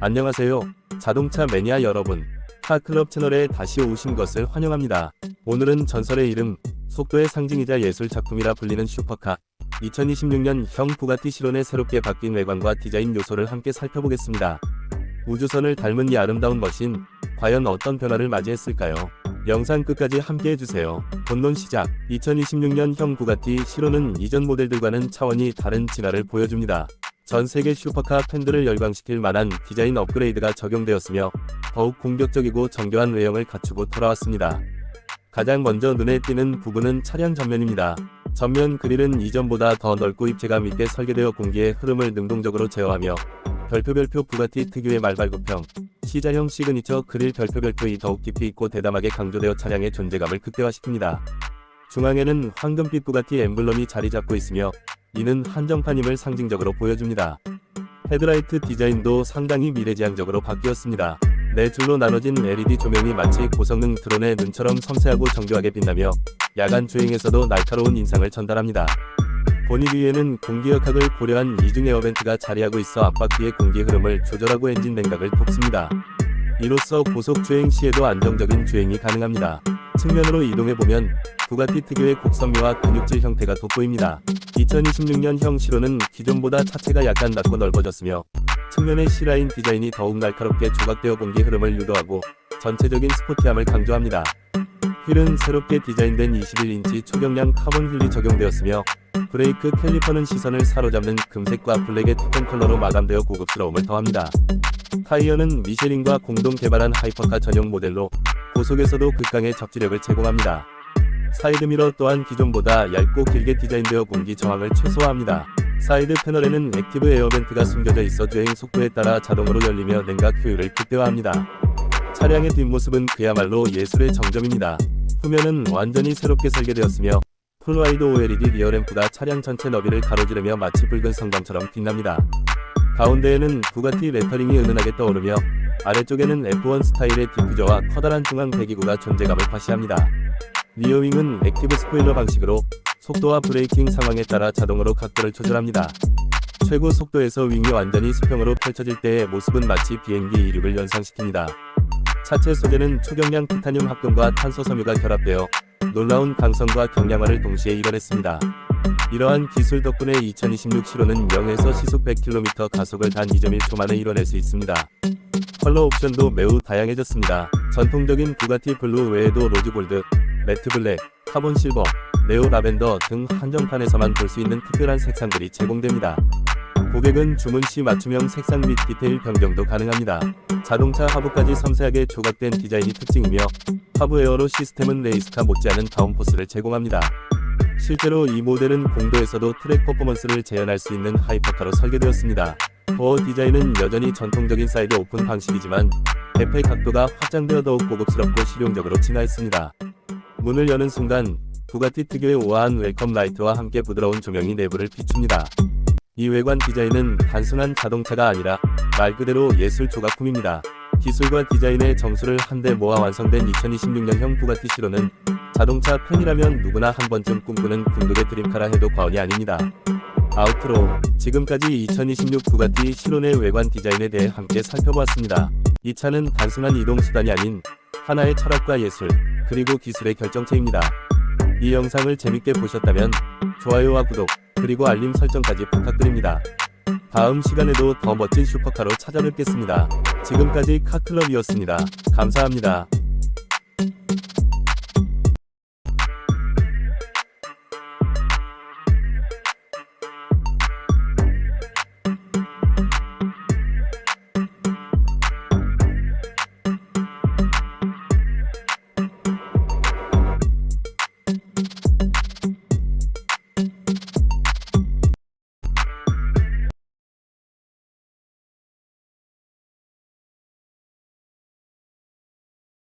안녕하세요. 자동차 매니아 여러분. 카클럽 채널에 다시 오신 것을 환영합니다. 오늘은 전설의 이름, 속도의 상징이자 예술 작품이라 불리는 슈퍼카. 2026년형 부가티 시론의 새롭게 바뀐 외관과 디자인 요소를 함께 살펴보겠습니다. 우주선을 닮은 이 아름다운 머신, 과연 어떤 변화를 맞이했을까요? 영상 끝까지 함께 해주세요. 본론 시작. 2026년형 부가티 시로는 이전 모델들과는 차원이 다른 진화를 보여줍니다. 전 세계 슈퍼카 팬들을 열광시킬 만한 디자인 업그레이드가 적용되었으며 더욱 공격적이고 정교한 외형을 갖추고 돌아왔습니다. 가장 먼저 눈에 띄는 부분은 차량 전면입니다. 전면 그릴은 이전보다 더 넓고 입체감 있게 설계되어 공기의 흐름을 능동적으로 제어하며 별표별표 부가티 특유의 말발굽형, 시자형 시그니처 그릴 별표별표이 더욱 깊이 있고 대담하게 강조되어 차량의 존재감을 극대화시킵니다. 중앙에는 황금빛 부가티 엠블럼이 자리 잡고 있으며 이는 한정판임을 상징적으로 보여줍니다. 헤드라이트 디자인도 상당히 미래지향적으로 바뀌었습니다. 네 줄로 나눠진 LED 조명이 마치 고성능 드론의 눈처럼 섬세하고 정교하게 빛나며 야간 주행에서도 날카로운 인상을 전달합니다. 본입 위에는 공기역학을 고려한 이중 에어벤트가 자리하고 있어 앞바퀴의 공기 흐름을 조절하고 엔진 냉각을 돕습니다. 이로써 고속 주행 시에도 안정적인 주행이 가능합니다. 측면으로 이동해보면 부가티 특유의 곡선미와 근육질 형태가 돋보입니다. 2026년형 시로는 기존보다 차체가 약간 낮고 넓어졌으며 측면의 C라인 디자인이 더욱 날카롭게 조각되어 공기 흐름을 유도하고 전체적인 스포티함을 강조합니다. 휠은 새롭게 디자인된 21인치 초경량 카본 휠이 적용되었으며 브레이크 캘리퍼는 시선을 사로잡는 금색과 블랙의 투톤 컬러로 마감되어 고급스러움을 더합니다. 타이어는 미쉐린과 공동 개발한 하이퍼카 전용 모델로 고속에서도 극강의 접지력을 제공합니다. 사이드미러 또한 기존보다 얇고 길게 디자인되어 공기 저항을 최소화합니다. 사이드 패널에는 액티브 에어벤트가 숨겨져 있어 주행 속도에 따라 자동으로 열리며 냉각 효율을 극대화합니다. 차량의 뒷모습은 그야말로 예술의 정점입니다. 후면은 완전히 새롭게 설계되었으며 풀와이드 OLED 리어램프가 차량 전체 너비를 가로지르며 마치 붉은 성광처럼 빛납니다. 가운데에는 부가티 레터링이 은은하게 떠오르며 아래쪽에는 F1 스타일의 디퓨저와 커다란 중앙 배기구가 존재감을 과시합니다. 리어윙은 액티브 스포일러 방식으로 속도와 브레이킹 상황에 따라 자동으로 각도를 조절합니다. 최고 속도에서 윙이 완전히 수평으로 펼쳐질 때의 모습은 마치 비행기 이륙을 연상시킵니다. 차체 소재는 초경량 티타늄 합금과 탄소 섬유가 결합되어 놀라운 강성과 경량화를 동시에 이뤄냈습니다. 이러한 기술 덕분에 2026 시로는 0에서 시속 100km 가속을 단 2.1초 만에 이뤄낼 수 있습니다. 컬러 옵션도 매우 다양해졌습니다. 전통적인 부가티 블루 외에도 로즈 골드, 매트 블랙, 카본 실버, 네오 라벤더 등 한정판에서만 볼 수 있는 특별한 색상들이 제공됩니다. 고객은 주문 시 맞춤형 색상 및 디테일 변경도 가능합니다. 자동차 하부까지 섬세하게 조각된 디자인이 특징이며 하부 에어로 시스템은 레이스카 못지않은 다운포스를 제공합니다. 실제로 이 모델은 공도에서도 트랙 퍼포먼스를 재현할 수 있는 하이퍼카로 설계되었습니다. 도어 디자인은 여전히 전통적인 사이드 오픈 방식이지만 대패 각도가 확장되어 더욱 고급스럽고 실용적으로 진화했습니다. 문을 여는 순간 부가티 특유의 우아한 웰컴 라이트와 함께 부드러운 조명이 내부를 비춥니다. 이 외관 디자인은 단순한 자동차가 아니라 말 그대로 예술 조각품입니다. 기술과 디자인의 정수를 한데 모아 완성된 2026년형 부가티 시로는 자동차 팬이라면 누구나 한 번쯤 꿈꾸는 궁극의 드림카라 해도 과언이 아닙니다. 아우트로 지금까지 2026 부가티 시론의 외관 디자인에 대해 함께 살펴보았습니다. 이 차는 단순한 이동 수단이 아닌 하나의 철학과 예술 그리고 기술의 결정체입니다. 이 영상을 재밌게 보셨다면 좋아요와 구독 그리고 알림 설정까지 부탁드립니다. 다음 시간에도 더 멋진 슈퍼카로 찾아뵙겠습니다. 지금까지 카클럽이었습니다. 감사합니다.